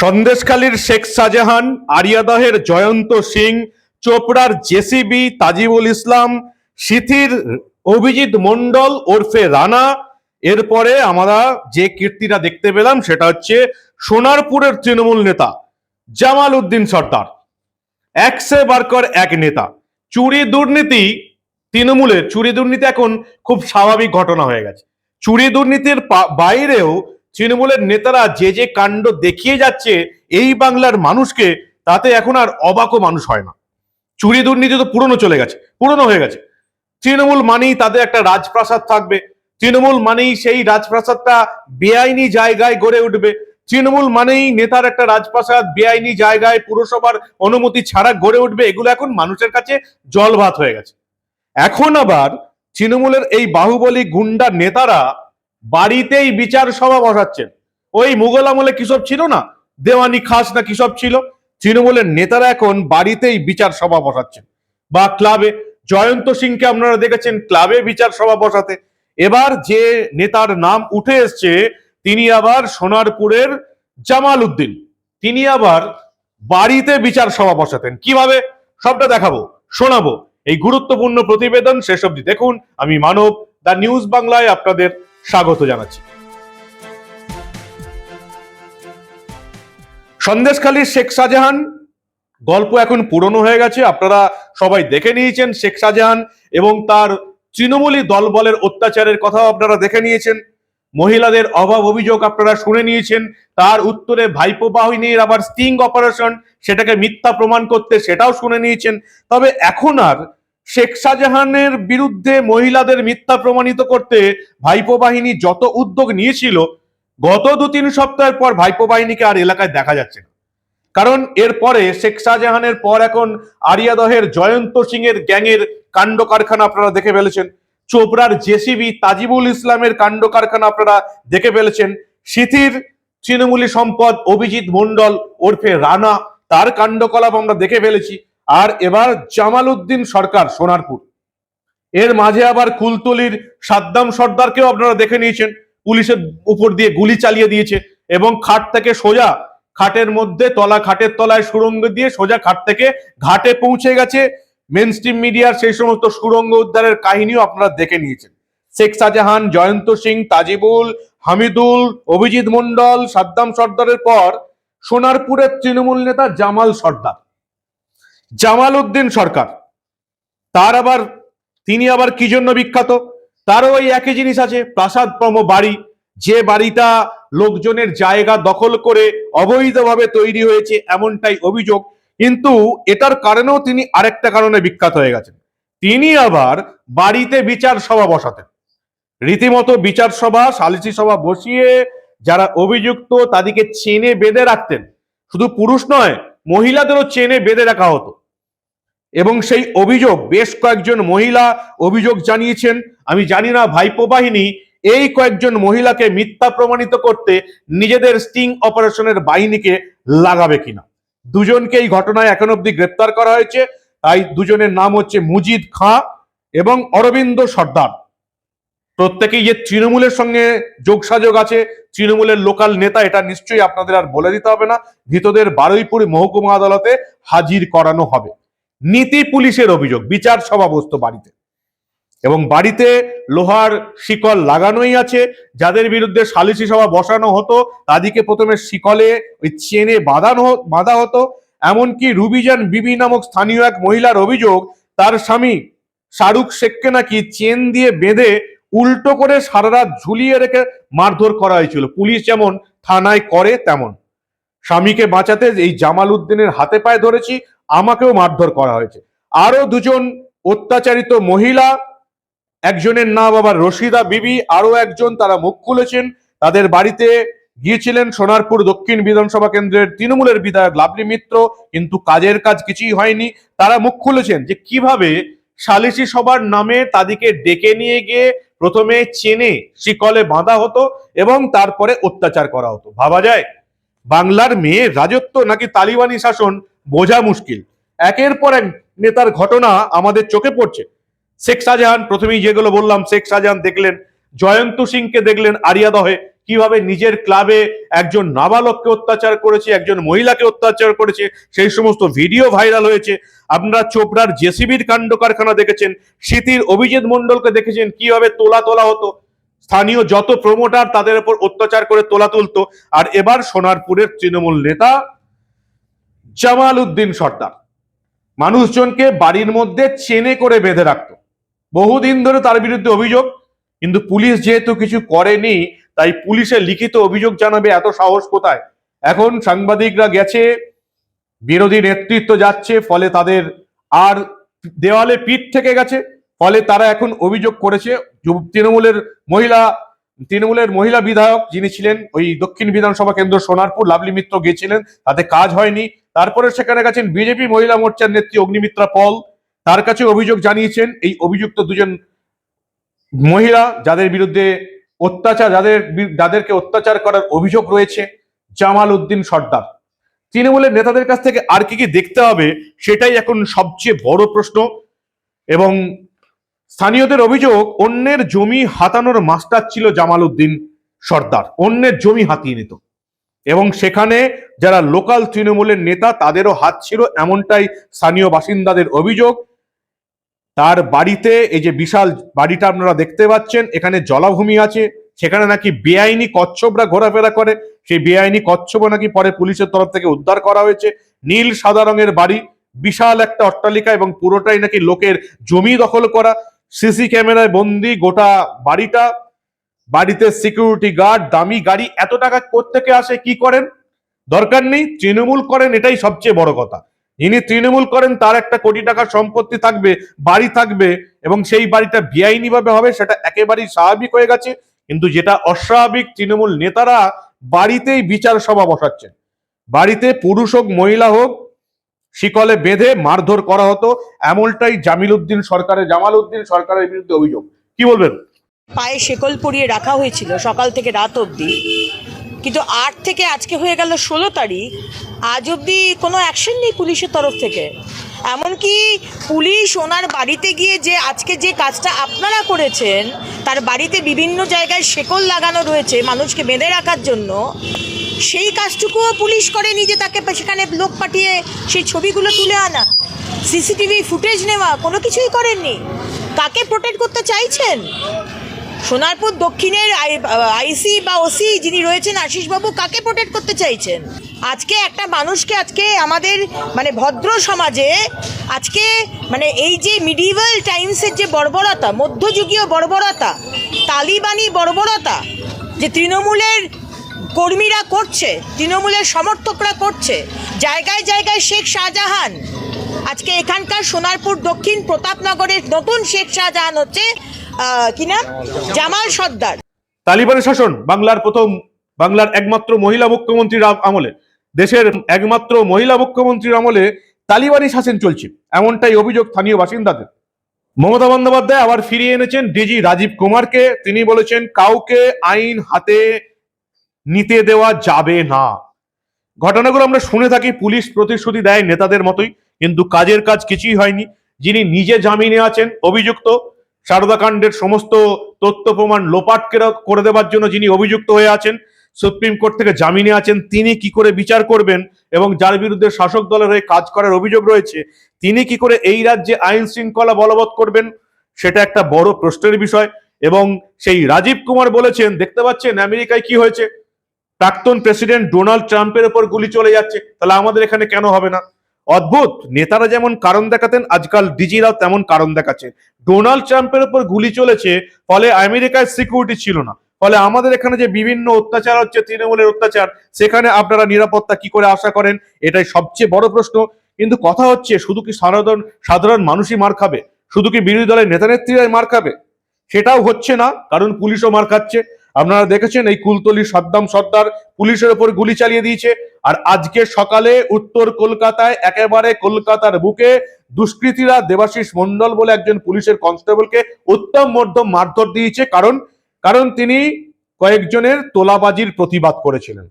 সন্দেশখালীর শেখ শাহজাহান আরিয়াদহের জয়ন্ত সিং, চোপড়ার জেসিবি তাজিবুল ইসলাম, সিথির অভিজিৎ মন্ডল ওরফে রানা। এরপরে আমরা যে কীর্তিটা দেখতে পেলাম সেটা হচ্ছে সোনারপুরের তৃণমূল নেতা জামাল উদ্দিন সর্দার একসে বারকর এক নেতা। চুরি দুর্নীতি তৃণমূলের, চুরি দুর্নীতি এখন খুব স্বাভাবিক ঘটনা হয়ে গেছে। চুরি দুর্নীতির বাইরেও তৃণমূলের নেতারা যে যে কাণ্ড দেখিয়ে যাচ্ছে এই বাংলার মানুষকে, তাতে এখন আর অবাকও মানুষ হয় না। চুরি দুর্নীতি তো পুরনো চলে গেছে, পুরনো হয়ে গেছে। তৃণমূল মানেই তাদের একটা রাজপ্রাসাদ থাকবে। তৃণমূল মানেই সেই রাজপ্রাসাদটা বেআইনি জায়গায় গড়ে উঠবে। তৃণমূল মানেই নেতার একটা রাজপ্রাসাদ বেআইনি জায়গায় পুরসভার অনুমতি ছাড়া গড়ে উঠবে, এগুলো এখন মানুষের কাছে জল ভাত হয়ে গেছে। এখন আবার তৃণমূলের এই বাহুবলী গুন্ডা নেতারা বাড়িতেই বিচার সভা বসাচ্ছেন। ওই মুঘল আমলে কিসব ছিল না? দেওয়ানি খাস না কিসব ছিল? তৃণমূলের নেতারা এখন বাড়িতেই বিচার সভা বসাচ্ছেন। বা ক্লাবে, জয়ন্ত সিংকে আপনারা দেখেছেন, ক্লাবে বিচার সভা বসাতে। এবার যে নেতার নাম উঠে এসছে, তিনি আবার সোনারপুরের জামাল উদ্দিন। তিনি আবার বাড়িতে বিচার সভা বসাতেন। কীভাবে? সবটা দেখাবো, শোনাবো। এই গুরুত্বপূর্ণ প্রতিবেদন শেষ দেখুন। আমি মানব দা নিউজ বাংলায় আপনাদের স্বাগত জানাচ্ছি। সন্দেশখালীর শেখ শাহজাহান, গল্প এখন পুরনো হয়ে গেছে, আপনারা সবাই দেখে নিয়েছেন শেখ শাহজাহান এবং তার তৃণমূলী দলবলের অত্যাচারের কথাও আপনারা দেখে নিয়েছেন। মহিলাদের অভাব অভিযোগ আপনারা শুনে নিয়েছেন, তার উত্তরে ভাইপো বাহিনীর আবার স্টিং অপারেশন সেটাকে মিথ্যা প্রমাণ করতে সেটাও শুনে নিয়েছেন। তবে এখন আর শেখ শাহজাহানের বিরুদ্ধে মহিলাদের মিথ্যা প্রমাণিত করতে ভাইপো বাহিনী যত উদ্যোগ নিয়েছিল, গত দু তিন সপ্তাহের পর ভাইপো বাহিনীকে আর এলাকায় দেখা যাচ্ছে না। কারণ এরপরে শেখ শাহজাহানের পর এখন আরিয়াদহের জয়ন্ত সিং এর গ্যাংয়ের কাণ্ড কারখানা আপনারা দেখে ফেলেছেন। চোপড়ার জেসিবি তাজিবুল ইসলামের কাণ্ড কারখানা আপনারা দেখে ফেলেছেন। সিথির তৃণমূলী সম্পদ অভিজিৎ মন্ডল ওরফে রানা, তার কাণ্ডকলাপ আমরা দেখে ফেলেছি। আর এবার জামাল উদ্দিন সরকার, সোনারপুর। এর মাঝে আবার কুলতলির সাদ্দাম সর্দারকেও আপনারা দেখে নিয়েছেন। পুলিশের উপর দিয়ে গুলি চালিয়ে দিয়েছে এবং খাট থেকে সোজা খাটের মধ্যে তলা, খাটের তলায় সুরঙ্গ দিয়ে সোজা খাট থেকে ঘাটে পৌঁছে গেছে। মেন স্ট্রিম মিডিয়ার সেই সমস্ত সুরঙ্গ উদ্ধারের কাহিনীও আপনারা দেখে নিয়েছেন। শেখ শাহজাহান, জয়ন্ত সিং, তাজিবুল, হামিদুল, অভিজিৎ মন্ডল সাদ্দাম সর্দারের পর সোনারপুরের তৃণমূল নেতা জামাল সর্দার। জামাল উদ্দিন সরকার। তার আবার, তিনি আবার কি জন্য বিখ্যাত? তারও ওই একই জিনিস আছে প্রাসাদপ্রম বাড়ি। যে বাড়িটা লোকজনের জায়গা দখল করে অবৈধভাবে তৈরি হয়েছে, এমনটাই অভিযোগ। কিন্তু এটার কারণেও তিনি আরেকটা কারণে বিখ্যাত হয়ে গেছেন। তিনি আবার বাড়িতে বিচার সভা বসাতেন। রীতিমতো বিচার সভা সালিসি সভা বসিয়ে যারা অভিযুক্ত তাদেরকে চেনে বেঁধে রাখতেন। শুধু পুরুষ নয় মহিলাদেরও চেনে বেঁধে রাখা হতো। এবং সেই অভিযোগ, বেশ কয়েকজন মহিলা অভিযোগ জানিয়েছেন, আমি জানি না ভাইপো বাহিনী, এই কয়েকজন মহিলাকে মিথ্যা প্রমাণিত করতে নিজেদের স্টিং অপারেশনের বাহিনীকে লাগাবে কিনা। দুজনকে এই ঘটনায় এখন অব্দি গ্রেপ্তার করা হয়েছে। তাই দুজনের নাম হচ্ছে মুজিদ খাঁ এবং অরবিন্দ সর্দার। প্রত্যেকেই যে তৃণমূলের সঙ্গে যোগসাযোগ আছে, তৃণমূলের লোকাল নেতা, এটা নিশ্চয়ই আপনাদের আর বলে দিতে হবে না। ধৃতদের বারুইপুর মহকুমা আদালতে হাজির করানো হবে। নীতি পুলিশের অভিযোগ, বিচার সভা বসতো বাড়িতে। এবং বাড়িতে লোহার শিকল লাগানোই আছে। যাদের বিরুদ্ধে সালিসি সভা বসানো হতো, তাদেরকে প্রথমে শিকলে ওই চেনে বাঁধানো বাঁধা হতো। এমনকি রুবিজান বিবি নামক স্থানীয় এক মহিলার অভিযোগ, তার স্বামী শাহরুখ শেখকে নাকি চেন দিয়ে বেঁধে উল্টো করে সারা রাত ঝুলিয়ে রেখে মারধর করা হয়েছিল। পুলিশ যেমন থানায় করে, তেমন। স্বামীকে বাঁচাতে এই জামাল উদ্দিনের হাতে পায়ে ধরেছি, আমাকেও মারধর করা হয়েছে। আরও দুজন অত্যাচারিত মহিলা, একজনের নাম আবার রশিদা বিবি আরও একজন তারা মুখ খুলেছেন। তাদের বাড়িতে গিয়েছিলেন সোনারপুর দক্ষিণ বিধানসভা কেন্দ্রের তৃণমূলের বিধায়ক লাভলি মিত্র, কিন্তু কাজের কাজ কিছুই হয়নি। তারা মুখ খুলেছেন যে কীভাবে সালিসি সভার নামে তাদেরকে ডেকে নিয়ে গিয়ে প্রথমে চেনে শিকলে বাঁধা হতো এবং তারপরে অত্যাচার করা হতো। ভাবা যায়, বাংলার মেয়ে রাজত্ব নাকি তালিবানি শাসন বোঝা মুশকিল। একের পর এক নেতার ঘটনা আমাদের চোখে পড়ছে। শেখ শাহজাহান, প্রথমেই যেগুলো বললাম, শেখ শাহজাহান দেখলেন, জয়ন্ত সিংকে দেখলেন আরিয়াদহে কীভাবে নিজের ক্লাবে একজন নাবালককে অত্যাচার করেছে, একজন মহিলাকে অত্যাচার করেছে, সেই সমস্ত ভিডিও ভাইরাল হয়েছে। আপনারা চোপড়ার জেসিবির কাণ্ড কারখানা দেখেছেন, স্মৃতির অভিজিৎ মন্ডলকে দেখেছেন, কীভাবে তোলা তোলা হতো। স্থানীয় যত প্রমোটার তাদের উপর অত্যাচার করে তোলা তুলতো। আর এবার সোনারপুরের তৃণমূল নেতা জামাল উদ্দিন সর্দার মানুষজনকে বাড়ির মধ্যে চেনে করে বেঁধে রাখতো। বহুদিন ধরে তার বিরুদ্ধে অভিযোগ, কিন্তু পুলিশ যেহেতু কিছু করেনি তাই পুলিশের লিখিত অভিযোগ জানাবে এত সাহস কোথায়? এখন সাংবাদিকরা গেছে, বিরোধী নেতৃত্ব যাচ্ছে, ফলে তাদের আর দেওয়ালে পিঠ থেকে গেছে, ফলে তারা এখন অভিযোগ করেছে তৃণমূলের মহিলা তৃণমূলের মহিলা বিধায়ক যিনি ছিলেন, ওই দক্ষিণ বিধানসভা কেন্দ্র সোনারপুর, লাভলি মিত্র গিয়েছিলেন, তাতে কাজ হয়নি। তারপরে সেখানে গেছেন বিজেপি মহিলা মোর্চার নেত্রী অগ্নিমিত্রা পল, তার কাছে অভিযোগ জানিয়েছেন, এই অভিযুক্ত দুজন মহিলা, যাদের বিরুদ্ধে অত্যাচার, যাদের যাদেরকে অত্যাচার করার অভিযোগ রয়েছে, জামাল উদ্দিন সর্দার। তৃণমূলের নেতাদের কাছ থেকে আর কি কি দেখতে হবে, সেটাই এখন সবচেয়ে বড় প্রশ্ন। এবং স্থানীয়দের অভিযোগ, অন্যের জমি হাতানোর মাস্টার ছিল জামাল উদ্দিন সর্দার। অন্যের জমি হাতিয়ে নিত। এবং সেখানে যারা লোকাল তৃণমূলের নেতা, তাদেরও হাত ছিল, এমনটাই স্থানীয় বাসিন্দাদের অভিযোগ। তার বাড়িতে এই যে বিশাল বাড়িটা আপনারা দেখতে পাচ্ছেন, এখানে জলাভূমি আছে, সেখানে নাকি বেআইনি কচ্ছপরা ঘোরাফেরা করে। সেই বেআইনি কচ্ছপও নাকি পরে পুলিশের তরফ থেকে উদ্ধার করা হয়েছে। নীল, সাদা রঙের বাড়ি, বিশাল একটা অট্টালিকা এবং পুরোটাই নাকি লোকের জমি দখল করা। সিসি ক্যামেরায় বন্দি গোটা বাড়িটা। বাড়িতে সিকিউরিটি গার্ড, দামি গাড়ি, এত টাকা কোত্থেকে আসে, কি করেন? দরকার নেই, তৃণমূল করেন, এটাই সবচেয়ে বড় কথা। যিনি তৃণমূল করেন, তার একটা কোটি টাকার সম্পত্তি থাকবে, বাড়ি থাকবে, এবং সেই বাড়িটা বেআইনি ভাবে হবে, সেটা একেবারেই স্বাভাবিক হয়ে গেছে। কিন্তু যেটা অস্বাভাবিক তৃণমূল নেতারা বাড়িতেই বিচার সভা বসাচ্ছেন। বাড়িতে পুরুষ হোক, মহিলা হোক, শিকলে বেঁধে মারধর করা হতো, এমনটাই জামিল উদ্দিন সরকারের জামাল উদ্দিন সরকারের বিরুদ্ধে অভিযোগ। কি বলবেন? পায়ে শেকল পরিয়ে রাখা হয়েছিল সকাল থেকে রাত অবধি। কিন্তু আট থেকে আজকে হয়ে গেল ষোলো তারিখ, আজ অবধি কোনো অ্যাকশন নেই পুলিশের তরফ থেকে। এমনকি পুলিশ ওনার বাড়িতে গিয়ে যে আজকে যে কাজটা আপনারা করেছেন, তার বাড়িতে বিভিন্ন জায়গায় শেকল লাগানো রয়েছে মানুষকে বেঁধে রাখার জন্য, সেই কাজটুকুও পুলিশ করেনি যে তাকে সেখানে লোক পাঠিয়ে সেই ছবিগুলো তুলে আনা। সিসিটিভি ফুটেজ নেওয়া কোনো কিছুই করেননি। কাকে প্রোটেক্ট করতে চাইছেন? সোনারপুর দক্ষিণের আইসি বা ওসি যিনি রয়েছেন আশিসবাবু, কাকে প্রোটেক্ট করতে চাইছেন? আজকে একটা মানুষকে আজকে আমাদের মানে ভদ্র সমাজে আজকে মানে এই যে মিডিভাল টাইমসের যে বর্বরতা, মধ্যযুগীয় বর্বরতা, তালিবানি বর্বরতা, যে তৃণমূলের কর্মীরা করছে, তৃণমূলের সমর্থকরা করছে, জায়গায় জায়গায় শেখ শাহজাহান। আজকে এখানকার সোনারপুর দক্ষিণ প্রতাপনগরের নতুন শেখ শাহজাহান হচ্ছে কি নাম? জামাল সর্দার। তালিবানের শাসন বাংলার প্রথম, বাংলার একমাত্র মহিলা মুখ্যমন্ত্রীর আম- আমলে। দেশের একমাত্র মহিলা মুখ্যমন্ত্রীর আমলে তালিবানি শাসন চলছে, এমনটাই অভিযোগ স্থানীয় বাসিন্দাদের। মমতা বন্দ্যোপাধ্যায় আবার ফিরিয়ে এনেছেন ডিজি রাজীব কুমারকে। তিনি বলেছেন, কাউকে আইন হাতে নিতে দেওয়া যাবে না। ঘটনাগুলো আমরা শুনে থাকি, পুলিশ প্রতিশ্রুতি দেয় নেতাদের মতোই, কিন্তু কাজের কাজ কিছুই হয়নি। যিনি নিজে জামিনে আছেন, অভিযুক্ত কাণ্ডের সমস্ত তথ্য প্রমাণ লোপাট করে দেওয়ার জন্য যিনি অভিযুক্ত হয়ে আছেন, সুপ্রিম কোর্ট থেকে জামিনে আছেন, তিনি কি করে বিচার করবেন এবং যার বিরুদ্ধে শাসক দলের হয়ে কাজ করার অভিযোগ রয়েছে, তিনি কি করে এই রাজ্যে আইন শৃঙ্খলা বলবৎ করবেন, সেটা একটা বড় প্রশ্নের বিষয়। এবং সেই রাজীব কুমার বলেছেন, দেখতে পাচ্ছেন আমেরিকায় কি হয়েছে? প্রাক্তন প্রেসিডেন্ট ডোনাল্ড ট্রাম্পের ওপর গুলি চলে যাচ্ছে, তাহলে আমাদের এখানে কেন হবে না? অদ্ভুত। নেতারা যেমন কারণ দেখাতেন, আজকাল ডিজিরাও তেমন কারণ দেখাচ্ছে। ডোনাল্ড ট্রাম্পের উপর গুলি চলেছে, ফলে আমেরিকায় সিকিউরিটি ছিল না। ফলে আমাদের এখানে যে বিভিন্ন অত্যাচার হচ্ছে, তৃণমূলের অত্যাচার, সেখানে আপনারা নিরাপত্তা কি করে আশা করেন, এটাই সবচেয়ে বড় প্রশ্ন। কিন্তু কথা হচ্ছে, শুধু কি সাধারণ সাধারণ মানুষই মার খাবে? শুধু কি বিরোধী দলের নেতা নেত্রীরাই মার খাবে? সেটাও হচ্ছে না, কারণ পুলিশও মার খাচ্ছে। আপনারা দেখেছেন এই কুলতলি সাদ্দাম সর্দার পুলিশের ওপর গুলি চালিয়ে দিয়েছে। আর আজকে সকালে উত্তর কলকাতায় একেবারে কলকাতার বুকে দুষ্কৃতীরা দেবাশিস মন্ডল বলে একজন পুলিশের কনস্টেবলকে উত্তম মধ্যম মারধর দিয়েছে, কারণ কারণ তিনি কয়েকজনের তোলাবাজির প্রতিবাদ করেছিলেন।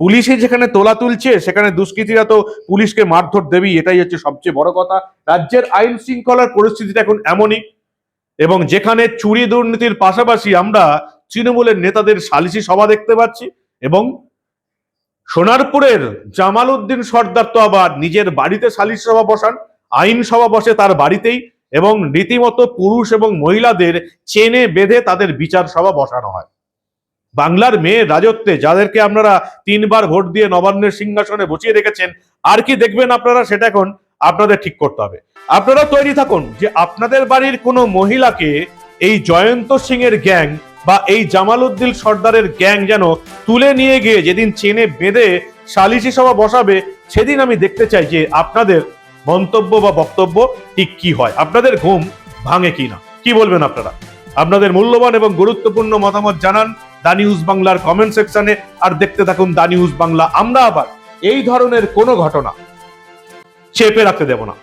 পুলিশে যেখানে তোলা তুলছে, সেখানে দুষ্কৃতীরা তো পুলিশকে মারধর দেবেই, এটাই হচ্ছে সবচেয়ে বড় কথা। রাজ্যের আইন শৃঙ্খলার পরিস্থিতিটা এখন এমনই, এবং যেখানে চুরি দুর্নীতির পাশাপাশি আমরা তৃণমূলের নেতাদের সালিসি সভা দেখতে পাচ্ছি, এবং সোনারপুরের জামাল উদ্দিন সর্দার তো আবার নিজের বাড়িতে সালিস সভা বসান, আইন সভা বসে তার বাড়িতেই এবং রীতিমতো পুরুষ এবং মহিলাদের চেনে বেঁধে তাদের বিচার সভা বসানো হয়। বাংলার মেয়ে রাজত্বে যাদেরকে আপনারা তিনবার ভোট দিয়ে নবান্নের সিংহাসনে বসিয়ে রেখেছেন, আর কি দেখবেন আপনারা সেটা এখন আপনাদের ঠিক করতে হবে। আপনারা তৈরি থাকুন যে আপনাদের বাড়ির কোনো মহিলাকে এই জয়ন্ত সিং এর গ্যাং বা এই জামাল উদ্দিন সর্দারের গ্যাং যেন তুলে নিয়ে গিয়ে যেদিন চেনে বেঁধে সালিশি সভা বসাবে, সেদিন আমি দেখতে চাই যে আপনাদের মন্তব্য বা বক্তব্য ঠিক কি হয়। আপনাদের ঘুম ভাঙে কি না? কি বলবেন আপনারা? আপনাদের মূল্যবান এবং গুরুত্বপূর্ণ মতামত জানান দা নিউজ বাংলার কমেন্ট সেকশনে আর দেখতে থাকুন দা নিউজ বাংলা। আমরা আবার এই ধরনের কোনো ঘটনা চেপে রাখতে দেব না।